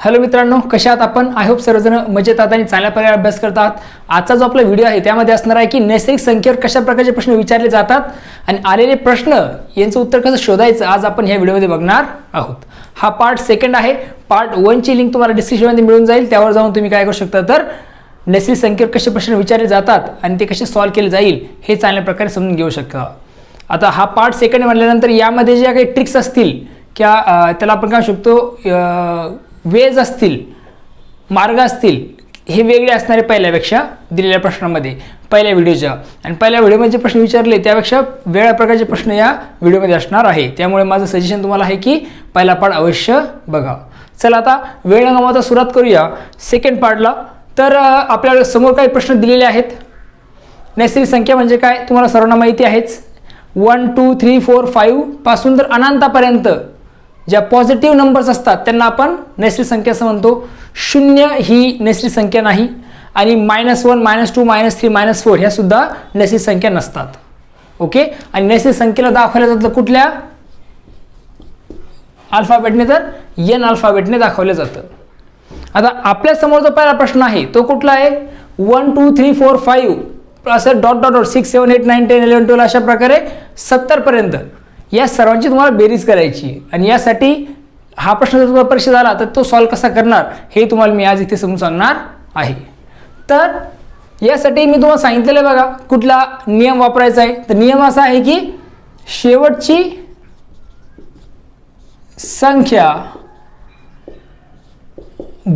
Hello मित्रांनो कशा आहात आपण? आय होप सर्वजण मजेत आहात आणि चांगल्या प्रकारे अभ्यास करतात आजचा जो आपला व्हिडिओ आहे त्यामध्ये असणार आहे की नैसर्गिक संख्येवर कशा प्रकारचे प्रश्न विचारले जातात आणि आलेले प्रश्न यांचं उत्तर कसं शोधायचं आज आपण ह्या व्हिडिओमध्ये बघणार आहोत. हा पार्ट सेकंड आहे. पार्ट वनची लिंक तुम्हाला डिस्क्रिप्शनमध्ये मिळून जाईल. त्यावर जाऊन तुम्ही काय करू शकता तर नैसर्गिक संख्येवर कसे प्रश्न विचारले जातात आणि ते कसे सॉल्व्ह केले जाईल हे चांगल्या प्रकारे समजून घेऊ शकता. आता हा पार्ट सेकंड म्हटल्यानंतर यामध्ये ज्या काही ट्रिक्स असतील किंवा त्याला आपण काय शकतो वेज असतील मार्ग असतील हे वेगळे असणारे पहिल्यापेक्षा दिलेल्या प्रश्नामध्ये पहिल्या व्हिडिओच्या. आणि पहिल्या व्हिडिओमध्ये जे प्रश्न विचारले त्यापेक्षा वेगळ्या प्रकारचे प्रश्न या व्हिडिओमध्ये असणार आहे. त्यामुळे माझं सजेशन तुम्हाला आहे की पहिला पार्ट अवश्य बघा. चला आता वेळ न सुरुवात करूया. सेकंड पार्टला तर आपल्याला समोर काही प्रश्न दिलेले आहेत. नैसर्गिक संख्या म्हणजे काय? तुम्हाला सर्वांना माहिती आहेच. वन टू थ्री फोर फाईव्हपासून तर अनंतापर्यंत. ज्या पॉझिटिव्ह नंबर्स असतात त्यांना आपण नैसर्गिक संख्या असं म्हणतो. शून्य ही नैसर्गिक संख्या नाही आणि minus one minus two minus three minus four ह्या सुद्धा नैसर्गिक संख्या नसतात. ओके आणि नैसर्गिक संख्येला दाखवल्या जातं कुठल्या? अल्फाबेटने तर एन अल्फाबेटने दाखवलं जातं. आता आपल्यासमोर जो पहिला प्रश्न आहे तो कुठला आहे? One two three four five असं dot dot dot six seven eight nine ten eleven twelve अशा प्रकारे सत्तरपर्यंत या सर्वांची तुम्हाला बेरीज करायची आणि यासाठी हा प्रश्न जर तुम्हाला परीक्षा झाला तर तो सॉल्व्ह कसा करणार हे तुम्हाला मी आज इथे समजून सांगणार आहे. तर यासाठी मी तुम्हाला सांगितलेलं बघा कुठला नियम वापरायचा आहे. तर नियम असा आहे की शेवटची संख्या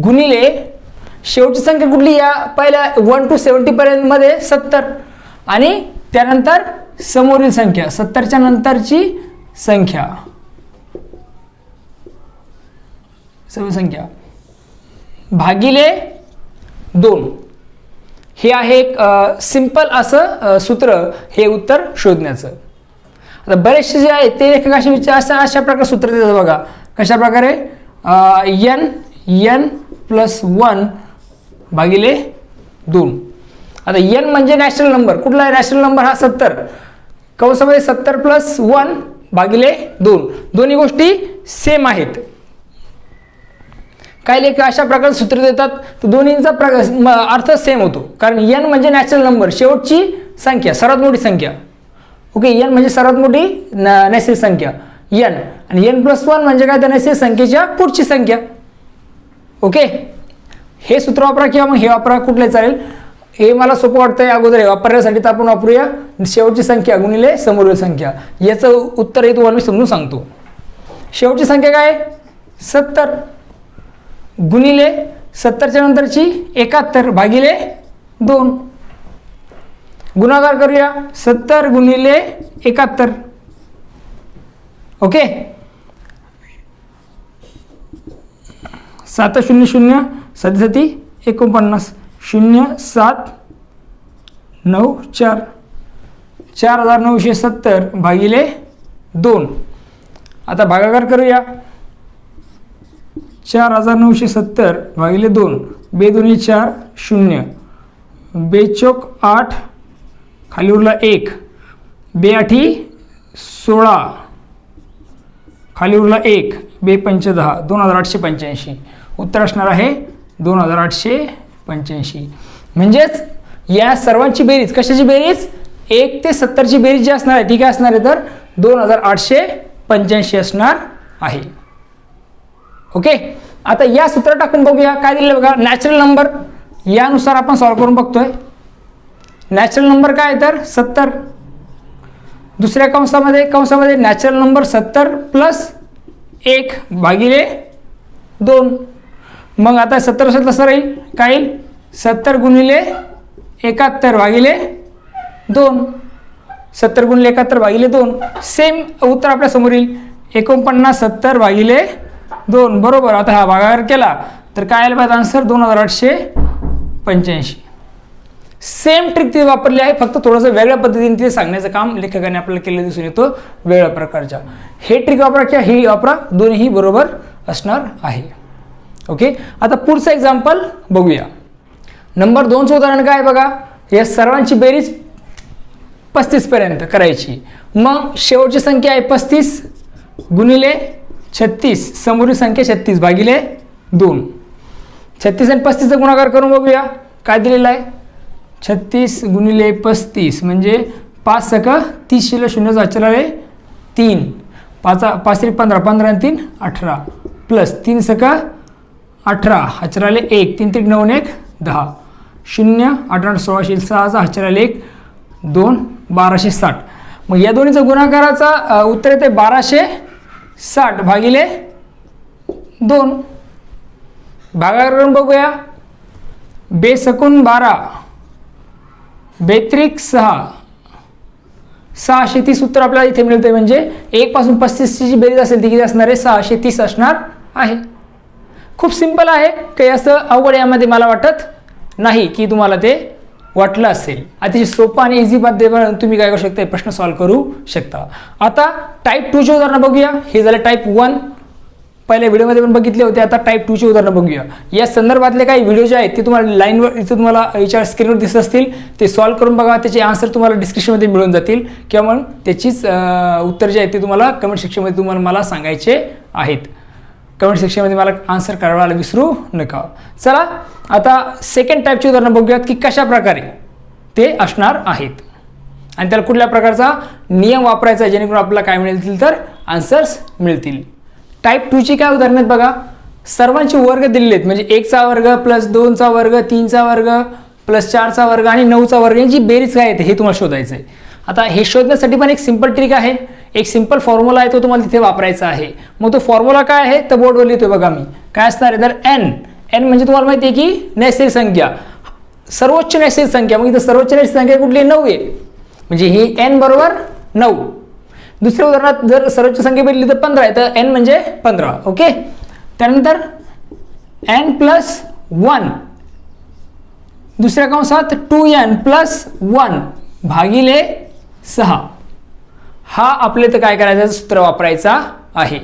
गुणिले शेवटची संख्या कुठली? या पहिल्या वन टू सेवन्टी मध्ये सत्तर. आणि त्यानंतर समोरील संख्या सत्तरच्या नंतरची संख्या. सर्व संख्या. भागिले दोन. हे आहे एक सिंपल असं सूत्र. हे उत्तर शोधण्याचं. आता बरेचसे जे आहे ते लेखकाशी विचार असं अशा प्रकारे सूत्र देतात बघा. कशा प्रकारे? एन एन प्लस वन भागिले दोन. आता एन म्हणजे नॅशनल नंबर कुठला आहे नॅशनल नंबर हा? सत्तर. कंसामध्ये सत्तर प्लस वन भागिले दोन. दोन्ही गोष्टी सेम आहेत. काही लेख अशा प्रकारचे सूत्र देतात तर दोन्हींचा म- अर्थ सेम होतो. कारण एन म्हणजे नॅचरल नंबर शेवटची संख्या सर्वात मोठी संख्या. ओके एन म्हणजे सर्वात मोठी न- नैसर्गिक संख्या. एन आणि एन प्लस वन म्हणजे काय? तर नैसर्गिक संख्येच्या पुढची संख्या. ओके? हे सूत्र वापरा किंवा मग हे वापरा कुठले चालेल. हे मला सोपं वाटतंय अगोदर वापरण्यासाठी तर आपण वापरूया. शेवटची संख्या गुणिले समोरील संख्या. याचं उत्तर हे तुम्हाला मी समजून सांगतो. शेवटची संख्या काय? सत्तर. गुणिले सत्तरच्या नंतरची एकाहत्तर भागिले दोन. गुणाकार करूया. सत्तर गुणिले एकाहत्तर. ओके? सात शून्य शून्य सती एकोणपन्नास. शून्य सात नऊ चार. चार हजार नऊशे सत्तर भागिले दोन. आता भागाकार करूया. चार हजार नऊशे सत्तर भागिले दोन. बे चार शून्य. बेचोक आठ खाली उरला एक. बे आठी सोळा. खाली उरला एक. बे पंच दहा दोन हजार आठशे पंच्याऐंशी. उत्तर असणार आहे दोन हजार आठशे पंच्याऐंशी. म्हणजेच या सर्वांची बेरीज कशाची बेरीज? एक ते सत्तरची बेरीज जी असणार आहे ती काय असणार आहे तर दोन हजार आठशे पंच्याऐंशी असणार आहे. ओके? आता या सूत्र टाकून बघूया. काय दिलं बघा? नॅचरल नंबर यानुसार आपण सॉल्व्ह करून बघतोय. नॅचरल नंबर काय आहे तर? सत्तर. दुसऱ्या कंसामध्ये कंसामध्ये नॅचरल नंबर सत्तर प्लस एक भागिले दोन. मग आता सत्तर असेल तसं राहील? काय येईल? सत्तर गुणिले एकाहत्तर भागिले दोन. सत्तर गुणिले एकाहत्तर भागिले दोन. सेम उत्तर आपल्यासमोर येईल. एकोणपन्नास सत्तर भागिले दोन. बरोबर. आता हा भागाकार केला. तर काय आलं पाहिजे? आन्सर दोन हजार आठशे पंच्याऐंशी. सेम ट्रिक ते वापरली आहे. फक्त थोडंसं वेगळ्या पद्धतीने तिथे सांगण्याचं काम लेखकाने आपल्याला केलं दिसून येतो. वेगळ्या प्रकारच्या. हे ट्रिक वापरा किंवा ही वापरा. दोन्हीही बरोबर असणार आहे. ओके आता पुढचं एक्झाम्पल बघूया. नंबर दोनचं उदाहरण काय बघा? या सर्वांची बेरीज पस्तीसपर्यंत करायची. मग शेवटची संख्या आहे पस्तीस गुणिले छत्तीस. समोरील संख्या छत्तीस भागिले दोन. छत्तीस आणि पस्तीसचा गुणाकार करून बघूया. काय दिलेलं आहे? छत्तीस गुणिले पस्तीस म्हणजे पाच सक तीस शिल्लक शून्य अचल आले तीन. पाच पाच तरी पंधरा पंधरा आणि तीन अठरा. प्लस तीन सक अठरा अचल आले एक तीन तीन नऊ एक दहा. शून्य अठरा सोळाशे सहाचा अचल एक दोन बाराशे साठ. मग या दोन्हीचा गुणाकाराचा उत्तर येते बाराशे साठ भागिले दोन. भागाकरून बघूया. बेसकून बारा बेत्रिक सहा. सहाशे तीस उत्तर आपल्याला इथे मिळते म्हणजे एकपासून पस्तीसची जी बेरीज असेल ती किती असणार आहे? सहाशे तीस असणार आहे. खूप सिंपल आहे. काही असं अवघड यामध्ये मला वाटत नाही की तुम्हाला ते वाटलं असेल. अतिशय सोपं आणि इझी पद्धतीने तुम्ही काय करू शकता प्रश्न सॉल्व्ह करू शकता. आता टाईप टूचे उदाहरणं बघूया. हे झालं टाईप वन पहिल्या व्हिडिओमध्ये पण बघितले होते. आता टाईप टूचे उदाहरणं बघूया. या संदर्भातले काही व्हिडिओ जे आहेत ते तुम्हाला लाईनवर इथं तुम्हाला याच्या स्क्रीनवर दिसत असतील. ते सॉल्व्ह करून बघा. त्याचे आन्सर तुम्हाला डिस्क्रिप्शनमध्ये मिळून जातील. किंवा मग त्याचीच उत्तर जे आहेत ते तुम्हाला कमेंट सेक्शनमध्ये तुम्हाला मला सांगायचे आहेत. कमेंट सेक्शनमध्ये मला आन्सर करायला विसरू नका. चला आता सेकंड टाईपची उदाहरणं बघूयात की कशा प्रकारे ते असणार आहेत. आणि त्याला कुठल्या प्रकारचा नियम वापरायचा आहे जेणेकरून आपल्याला काय मिळतील तर आन्सर्स मिळतील. टाईप टूची काय उदाहरणं आहेत बघा. सर्वांचे वर्ग दिलेले आहेत. म्हणजे एकचा वर्ग प्लस दोनचा वर्ग तीनचा वर्ग प्लस चारचा वर्ग आणि नऊचा वर्ग. यांची बेरीज काय येते हे तुम्हाला शोधायचं आहे आता हे शोधण्यासाठी पण एक सिंपल ट्रिक आहे. एक सिंपल फॉर्म्युला आहे तो तुम्हाला तिथे वापरायचा आहे. मग तो फॉर्म्युला काय आहे? तर बोर्डवर लिहितो बघा मी. काय असणार आहे? तर एन एन म्हणजे तुम्हाला माहिती आहे की नैसर्गिक संख्या. सर्वोच्च नैसर्गिक संख्या. मग इथं सर्वोच्च नैसर्गिक संख्या कुठली नऊ आहे. म्हणजे ही एन बरोबर नऊ. दुसऱ्या उदाहरणात जर सर्वोच्च संख्या भेटली तर पंधरा आहे. तर एन म्हणजे पंधरा. ओके? त्यानंतर एन प्लस वन दुसऱ्या कंसात टू एन प्लस वन भागिले सहा. हा आपले तर काय करायचं? सूत्र वापरायचा आहे.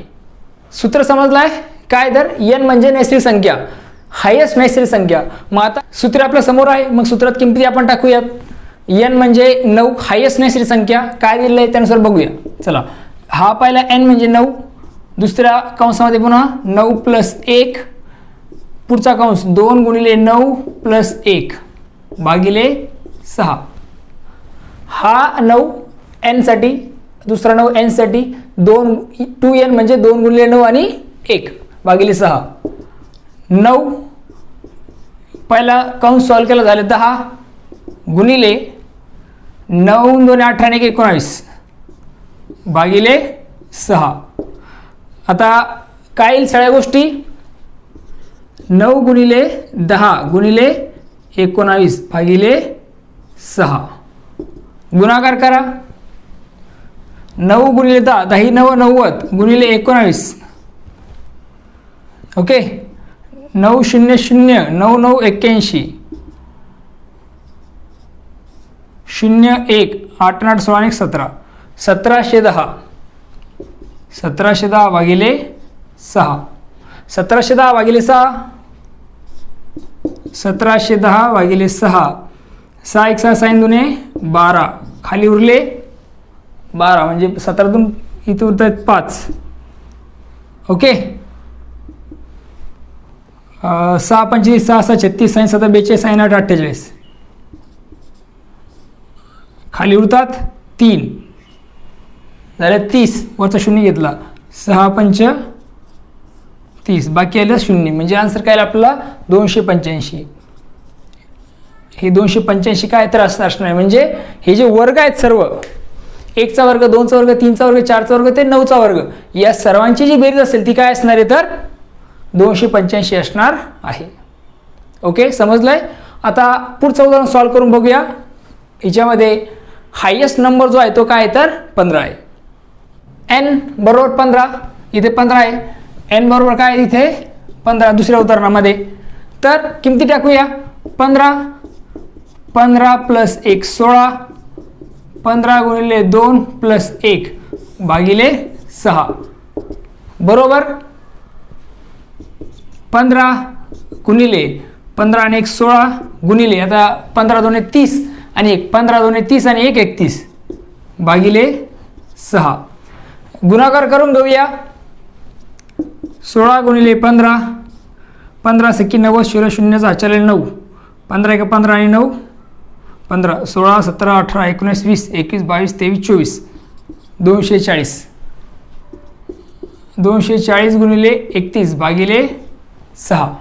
सूत्र समजलाय? काय तर? एन म्हणजे नैसर्गिक संख्या. हायेस्ट नैसर्गिक संख्या. मग आता सूत्र आपल्यासमोर आहे. मग सूत्रात किमती आपण टाकूयात. एन म्हणजे नऊ. हायेस्ट नैसर्गिक संख्या. काय दिलेलं आहे त्यानुसार बघूया. चला. हा पहिला एन म्हणजे नऊ. दुसऱ्या कंसामध्ये पुन्हा नऊ प्लस एक. पुढचा कंस दोन गुणिले नऊ प्लस एक. भागिले सहा. हा नऊ एनसाठी दुसरा नऊ एनसाठी दोन टू एन म्हणजे दोन गुणिले नऊ आणि एक भागिले सहा. नऊ पहिला कंस सॉल्व केला झाले दहा गुणिले नऊ दोन अठरा एक एकोणावीस भागिले सहा. आता काय येईल सगळ्या गोष्टी नऊ गुणिले दहा गुणिले एकोणावीस भागिले सहा. गुणाकार करा. नऊ गुणिले दहा दही नऊ नव्वद गुणिले एकोणावीस. ओके? नऊ शून्य शून्य नऊ नऊ एक्क्याऐंशी. शून्य एक आठ आठ सोळा एक सतरा. सतराशे दहा. सतराशे दहा भागिले सहा. सतराशे दहा भागिले सहा. सतराशे दहा भागिले सहा. सहा एक सहा साईन दुने बारा. खाली उरले बारा. म्हणजे सतरातून इथे उरत आहेत पाच. ओके? सहा पंचवीस सहा सहा छत्तीस साईन सतरा बेचाळीस साईन आठ अठ्ठेचाळीस. खाली उरतात तीन. झाले तीस. वरचा शून्य घेतला. सहा पंच तीस. बाकी आलं शून्य. म्हणजे आन्सर काय आपला दोनशे पंच्याऐंशी. हे दोनशे पंच्याऐंशी काय तर असं असणार आहे. म्हणजे हे जे वर्ग आहेत सर्व एकचा वर्ग दोनचा वर्ग तीनचा वर्ग चारचा वर्ग ते नऊचा वर्ग या सर्वांची जी बेरीज असेल ती काय असणार आहे तर? दोनशे पंच्याऐंशी असणार आहे. ओके समजलंय? आता पुढचं उदाहरण सॉल्व करून बघूया. याच्यामध्ये हायेस्ट नंबर जो आहे तो काय आहे तर? पंधरा आहे. एन बरोबर पंधरा इथे पंधरा आहे. एन बरोबर काय आहे इथे? पंधरा दुसऱ्या उदाहरणामध्ये. तर किमती टाकूया. पंधरा पंधरा प्लस एक सोळा पंधरा गुणिले दोन प्लस एक भागिले सहा. बरोबर? पंधरा गुणिले पंधरा आणि एक सोळा गुणिले आता पंधरा दोन तीस आणि एक पंधरा दोन तीस आणि एक एकतीस भागिले सहा. गुणाकार करून घेऊया. सोळा गुणिले पंधरा पंधरा सख्खी नव्वद शून्य शून्यचा आचार्य नऊ. पंधरा एक पंधरा आणि नऊ. पंधरा सोळा सतरा अठरा एकोणीस वीस एकवीस बावीस तेवीस चोवीस. दोनशे चाळीस. दोनशे चाळीस गुणिले एकतीस भागिले सहा.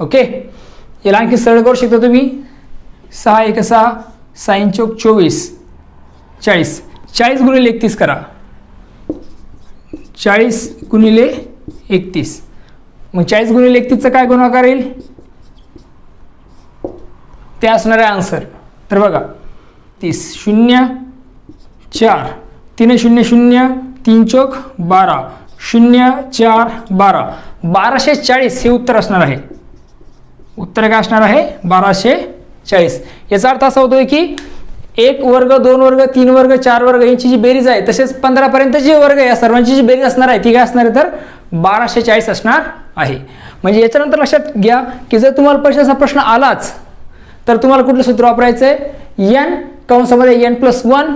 ओके? याला आणखी सरळ करू शकता तुम्ही? सहा एक सहा साईन चौक चोवीस. चाळीस. चाळीस गुणिले एकतीस करा. चाळीस गुणिले एकतीस. मग चाळीस गुणिले एकतीसचा काय गुणाकार येईल? ते असणार आहे आन्सर तर बघा तीस शून्य चार. तीन शून्य शून्य तीन चौक बारा. शून्य चार बारा. बाराशे चाळीस हे उत्तर असणार आहे. उत्तर काय असणार आहे? बाराशे चाळीस. याचा अर्थ असा होतोय की एक वर्ग दोन वर्ग तीन वर्ग चार वर्ग यांची जी बेरीज आहे तसेच पंधरापर्यंत जे वर्ग आहे या सर्वांची जी बेरीज असणार आहे ती काय असणार आहे? तर बाराशे चाळीस असणार आहे. म्हणजे याच्यानंतर लक्षात घ्या की जर तुम्हाला पैशाचा प्रश्न आलाच तर तुम्हाला कुठलं सूत्र वापरायचं आहे? एन कंसामध्ये एन प्लस वन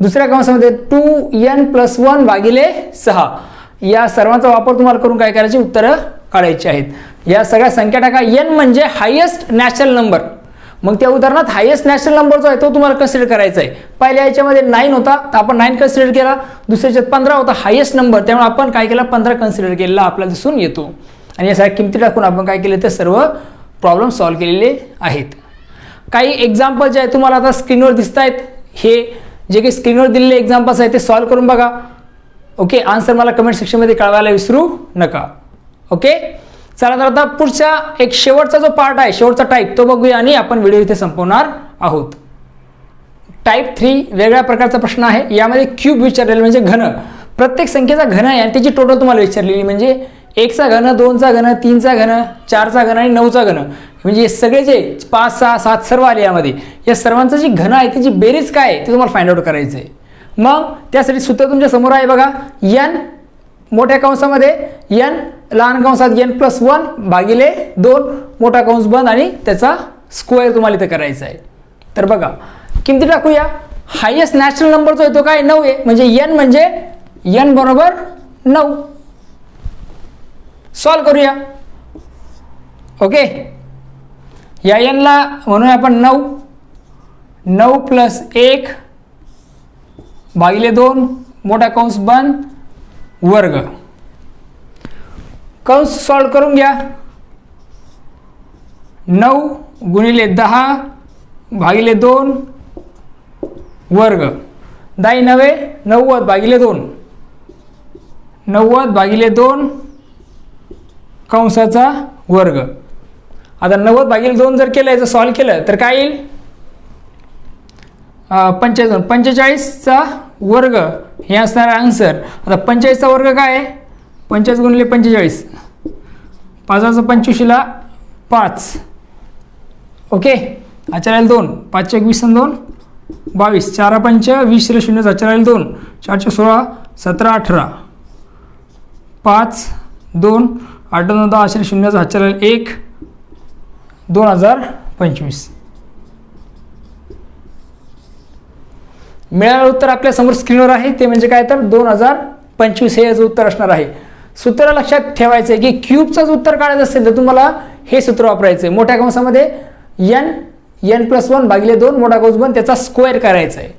दुसऱ्या कंसामध्ये टू एन प्लस वन भागिले सहा. या सर्वांचा वापर तुम्हाला करून काय करायची? उत्तरं काढायची आहेत. या सगळ्या संख्या टाका. एन म्हणजे हायेस्ट नॅचरल नंबर मग त्या उदाहरणात हायेस्ट नॅशनल नंबर जो आहे तो तुम्हाला कन्सिडर करायचा आहे. पहिल्या याच्यामध्ये नाईन होता तर आपण नाईन कन्सिडर केला. दुसऱ्याच्यात पंधरा होता हायेस्ट नंबर त्यामुळे आपण काय केला? पंधरा कन्सिडर केलेला आपल्याला दिसून येतो. आणि या सगळ्या किमती टाकून आपण काय केले? ते सर्व प्रॉब्लेम सॉल्व्ह केलेले आहेत. काही एक्झाम्पल जे आहे तुम्हाला आता स्क्रीनवर दिसत आहेत हे जे काही स्क्रीनवर दिलेले एक्झाम्पल्स आहेत ते सॉल्व्ह करून बघा. ओके आन्सर मला कमेंट सेक्शनमध्ये कळवायला विसरू नका. ओके चला तर आता पुढच्या एक शेवटचा जो पार्ट आहे शेवटचा टाईप तो बघूया आणि आपण व्हिडिओ इथे संपवणार आहोत. टाईप थ्री वेगळ्या प्रकारचा प्रश्न आहे. यामध्ये क्यूब विचारलेला म्हणजे घन. प्रत्येक संख्येचा घन आहे आणि त्याची टोटल तुम्हाला विचारलेली म्हणजे एकचा घन दोनचा घन तीनचा घन चारचा घन आणि नऊचा घन. म्हणजे सगळे जे पाच सहा सात सर्व आले यामध्ये या सर्वांचं जी घन आहे त्याची बेरीज काय आहे ते तुम्हाला फाइंड आउट करायचं आहे. मग त्यासाठी सूत्र तुमच्यासमोर आहे बघा यन मोठ्या कंसामध्ये यन लहान कंसात एन प्लस वन भागिले दोन मोठा कंस बंद आणि त्याचा स्क्वेअर तुम्हाला इथं करायचा आहे. तर बघा किमती टाकूया. हायेस्ट नॅचरल नंबर जो आहे तो काय? नऊ आहे. म्हणजे यन म्हणजे यन बरोबर नऊ. सॉल्व करूया. ओके या एनला म्हणूया आपण नऊ. नऊ प्लस एक भागिले दोन मोठा कंस बंद वर्ग. कंस सॉल्व करून घ्या. नऊ गुणिले दहा भागिले दोन वर्ग. दाई नवे नव्वद भागिले दोन. नव्वद भागिले दोन कंसाचा वर्ग. आता नव्वद भागील दोन जर केलं याचं सॉल्व केलं तर काय येईल? पंचेचाळीस पंचेचाळीसचा वर्ग हे असणार आन्सर आता पंचेचाळीसचा वर्ग काय? आहे पंचेचाळीस गुणिले पंचेचाळीस. पाचाचं पंचवीसला पाच. ओके? आचार्याला दोन. पाचशे एकवीस आणि दोन. बावीस. चारा पंच वीस रे शून्य आचार्याला दोन. चारशे सोळा सतरा अठरा. पाच दोन. आठ नऊ दहा आशरे शून्याचा आचारायला एक दोन हजार पंचवीस. मिळालेलं उत्तर आपल्यासमोर स्क्रीनवर आहे. ते म्हणजे काय तर दोन हजार पंचवीस हे याचं उत्तर असणार आहे. सूत्र लक्षात ठेवायचं आहे की क्यूबचं जर उत्तर काढायचं असेल तर तुम्हाला हे सूत्र वापरायचं आहे मोठ्या कंसामध्ये एन एन प्लस वन भागिले दोन मोठा कंस बन त्याचा स्क्वेअर करायचा आहे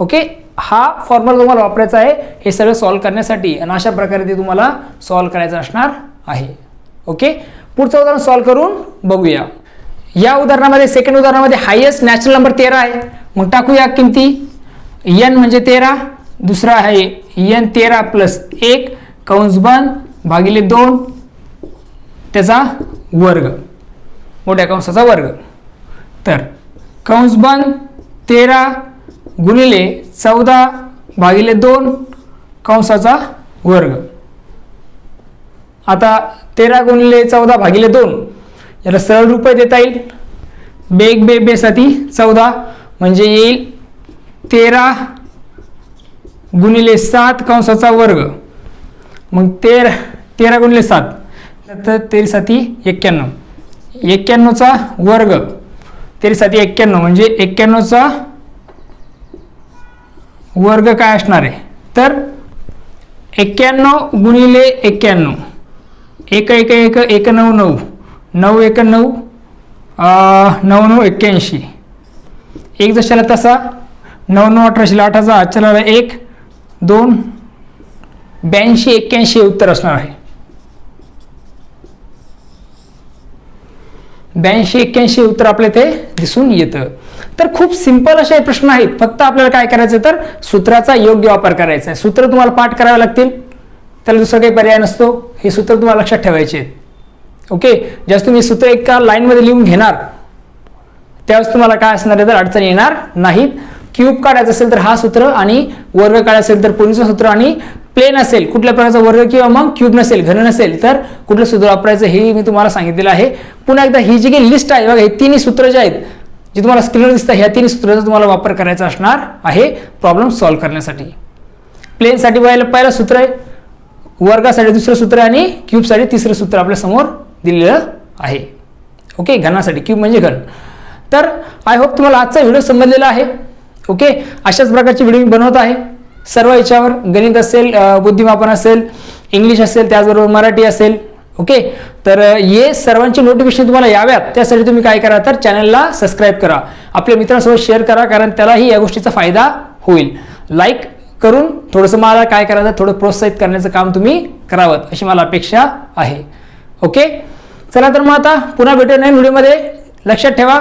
ओके हा फॉर्म्युला तुम्हाला वापरायचा आहे हे सगळं सॉल्व्ह करण्यासाठी आणि अशा प्रकारे ते तुम्हाला सॉल्व्ह करायचं असणार आहे. ओके पुढचं उदाहरण सॉल्व्ह करून बघूया. या उदाहरणामध्ये सेकंड उदाहरणामध्ये हायेस्ट नॅचरल नंबर तेरा आहे. मग टाकूया किमती. एन म्हणजे तेरा दुसरा आहे एन तेरा प्लस एक कंस भागिले दोन त्याचा वर्ग. मोठ्या कंसाचा वर्ग. तर कंस तेरा गुणिले चौदा भागिले दोन कंसाचा वर्ग. आता तेरा गुणिले चौदा भागिले दोन याला सरळ रुपये देता येईल. बेग बे बेसाठी चौदा म्हणजे येईल तेरा गुणिले सात कंसाचा वर्ग. मग तेरा तेरा गुणिले सात तर तेरीसाठी एक्क्याण्णव. एक्क्याण्णवचा वर्ग तेरीसाठी एक्क्याण्णव म्हणजे एक्क्याण्णवचा वर्ग काय असणार आहे? तर एक्क्याण्णव गुणिले एक्क्याण्णव. एक एक एक एक नऊ नऊ. नऊ एक नऊ. नऊ नऊ एक्क्याऐंशी. एक जशाला तसा. नऊ नऊ अठराशे आठ हजार. आजच्याला एक दोन ब्याऐंशी एक्क्याऐंशी उत्तर असणार आहे. ब्याऐंशी एक्क्याऐंशी उत्तर आपल्या ते दिसून येतं. तर खूप सिंपल असे प्रश्न आहेत. फक्त आपल्याला काय करायचं तर सूत्राचा योग्य वापर करायचा आहे सूत्र तुम्हाला पाठ करावे लागतील. त्याला दुसरा काही पर्याय नसतो. हे सूत्र तुम्हाला लक्षात ठेवायचे आहेत. ओके ज्यावेळेस तुम्ही सूत्र एका लाईनमध्ये लिहून घेणार त्यावेळेस तुम्हाला काय असणार आहे तर अडचण येणार नाहीत. क्यूब काढायचं असेल तर हा सूत्र आणि वर्ग काढायचं असेल तर पूर्वीचं सूत्र आणि प्लेन असेल कुठल्या प्रकारचा वर्ग किंवा मग क्यूब नसेल घन नसेल तर कुठलं सूत्र वापरायचं हे मी तुम्हाला सांगितलेलं आहे. पुन्हा एकदा ही जी काही लिस्ट आहे बघा हे तिन्ही सूत्र जे आहेत जे तुम्हाला स्क्रीनवर दिसतं ह्या तीन सूत्राचा तुम्हाला वापर करायचा असणार आहे प्रॉब्लेम सॉल्व्ह करण्यासाठी. प्लेनसाठी पहिलं पहिलं सूत्र आहे वर्गासाठी दुसरं सूत्र आहे आणि क्यूबसाठी तिसरं सूत्र आपल्यासमोर दिलेलं आहे. ओके घनासाठी क्यूब म्हणजे घन. तर आय होप तुम्हाला आजचा व्हिडिओ समजलेला आहे. ओके अशाच प्रकारचे व्हिडिओ मी बनवत आहे. सर्व याच्यावर गणित असेल बुद्धिमापन असेल इंग्लिश असेल त्याचबरोबर मराठी असेल ओके? तर ये सर्वांची नोटिफिकेशन तुम्हाला याव्यात. त्यासाठी तुम्ही काय करा तर चॅनलला सबस्क्राईब करा. आपल्या मित्रांसोबत शेअर करा कारण त्यालाही या गोष्टीचा फायदा होईल. लाईक करून थोडंसं मला काय करायचं थोडं प्रोत्साहित करण्याचं काम तुम्ही करावं अशी मला अपेक्षा आहे. ओके? चला तर मग आता पुन्हा भेटूया नवीन व्हिडिओमध्ये. लक्षात ठेवा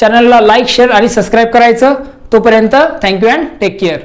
चॅनलला लाईक शेअर आणि सबस्क्राईब करायचं. तोपर्यंत थँक्यू अँड टेक केअर